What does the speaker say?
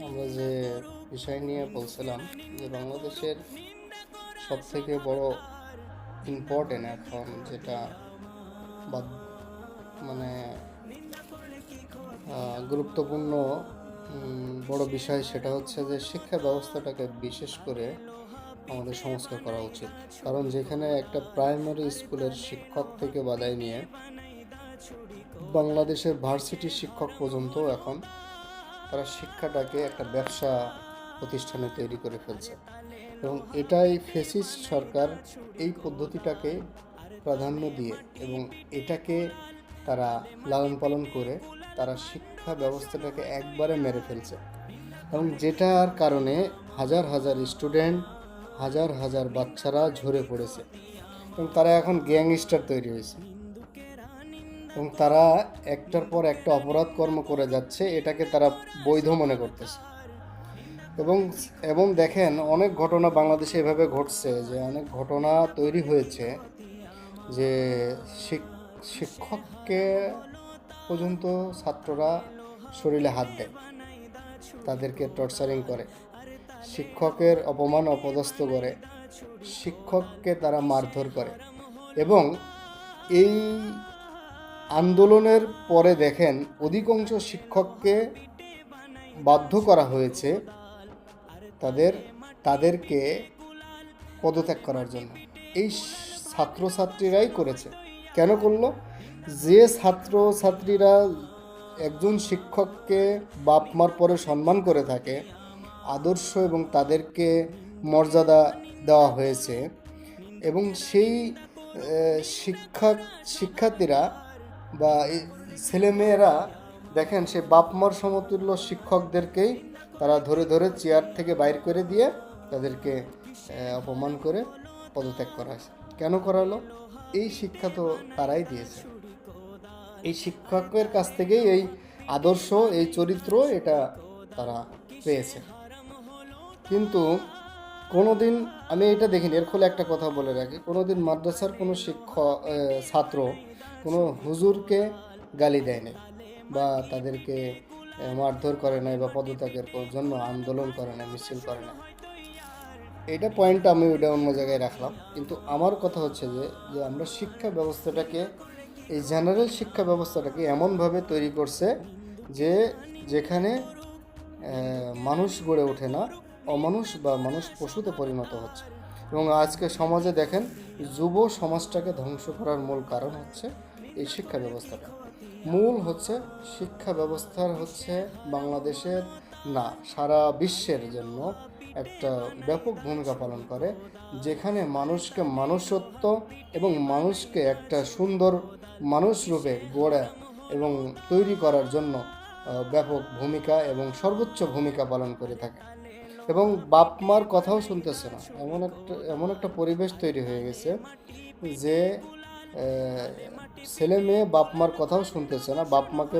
আমরা যে বিষয় নিয়ে বলছিলাম যে বাংলাদেশের সব থেকে বড় ইম্পর্টেন্ট এখন যেটা মানে গুরুত্বপূর্ণ বড় বিষয় সেটা হচ্ছে যে শিক্ষা ব্যবস্থাটাকে বিশেষ করে আমাদের সংস্কার করা উচিত। কারণ যেখানে একটা প্রাইমারি স্কুলের শিক্ষক থেকে বাদাই নিয়ে বাংলাদেশের ভার্সিটির শিক্ষক পর্যন্ত এখন তারা শিক্ষাটাকে একটা ব্যবসা প্রতিষ্ঠানে তৈরি করে ফেলছে। এবং এটাই ফেসিস সরকার এই পদ্ধতিটাকে প্রাধান্য দিয়ে এবং এটাকে তারা লালন পালন করে তারা শিক্ষা ব্যবস্থাটাকে একবারে মেরে ফেলছে। এবং যেটার কারণে হাজার হাজার স্টুডেন্ট, হাজার হাজার বাচ্চারা ঝরে পড়েছে। এবং তারা এখন গ্যাংস্টার তৈরি হয়েছে। এবং তারা একটার পর একটা অপরাধ কর্ম করে যাচ্ছে, এটাকে তারা বৈধ মনে করতেছে। এবং এবং দেখেন, অনেক ঘটনা বাংলাদেশে এভাবে ঘটছে যে, অনেক ঘটনা তৈরি হয়েছে যে, শিক- শিক্ষককে পর্যন্ত ছাত্ররা শরীরে হাত দেয়, তাদেরকে টর্চারিং করে, শিক্ষকের অপমান অপদস্থ করে, শিক্ষককে তারা মারধর করে। এবং এই আন্দোলনের পরে দেখেন অধিকাংশ শিক্ষককে বাধ্য করা হয়েছে তাদের, তাদেরকে পদত্যাগ করার জন্য। এই ছাত্রছাত্রীরাই করেছে। কেন করল? যে ছাত্র ছাত্রীরা একজন শিক্ষককে বাপ মার পরে সম্মান করে থাকে, আদর্শ এবং তাদেরকে মর্যাদা দেওয়া হয়েছে এবং সেই শিক্ষা শিক্ষার্থীরা বা এই ছেলেমেয়েরা দেখেন, সে বাপ মার সমতুল্য শিক্ষকদেরকেই তারা ধরে ধরে চেয়ার থেকে বাইর করে দিয়ে তাদেরকে অপমান করে পদত্যাগ করা হয়েছে। কেন করালো? এই শিক্ষা তো তারাই দিয়েছে। এই শিক্ষকের কাছ থেকেই এই আদর্শ, এই চরিত্র এটা তারা পেয়েছে। কিন্তু কোনোদিন, আমি এটা দেখিনি, এর ফলে একটা কথা বলে রাখি। কোনোদিন মাদ্রাসার কোনো শিক্ষক ছাত্র কোনো হুজুরকে গালি দেয় নাই বা তাদেরকে মারধর করে নাই বা পদত্যাগের জন্য আন্দোলন করে নাই, মিছিল করে নাই। এটা পয়েন্টটা আমি ওইটা অন্য জায়গায় রাখলাম। কিন্তু আমার কথা হচ্ছে যে যে আমরা শিক্ষা ব্যবস্থাটাকে, এই জেনারেল শিক্ষা ব্যবস্থাটাকে এমনভাবে তৈরি করছে যে, যেখানে মানুষ গড়ে ওঠে না অমানুষ বা মানুষ পশুতে পরিণত হচ্ছে। এবং আজকে সমাজে দেখেন, যুব সমাজটাকে ধ্বংস করার মূল কারণ হচ্ছে এই শিক্ষা ব্যবস্থাটা। মূল হচ্ছে শিক্ষা ব্যবস্থার হচ্ছে বাংলাদেশের না, সারা বিশ্বের জন্য একটা ব্যাপক ভূমিকা পালন করে, যেখানে মানুষকে মানুষত্ব এবং মানুষকে একটা সুন্দর মানুষ রূপে গড়ে এবং তৈরি করার জন্য ব্যাপক ভূমিকা এবং সর্বোচ্চ ভূমিকা পালন করে থাকে। এবং বাপ মার কথাও শুনতেছে না। এমন একটা এমন একটা পরিবেশ তৈরি হয়ে গেছে যে ছেলে মেয়ে বাপ মার কথাও শুনতেছে না বাপ মাকে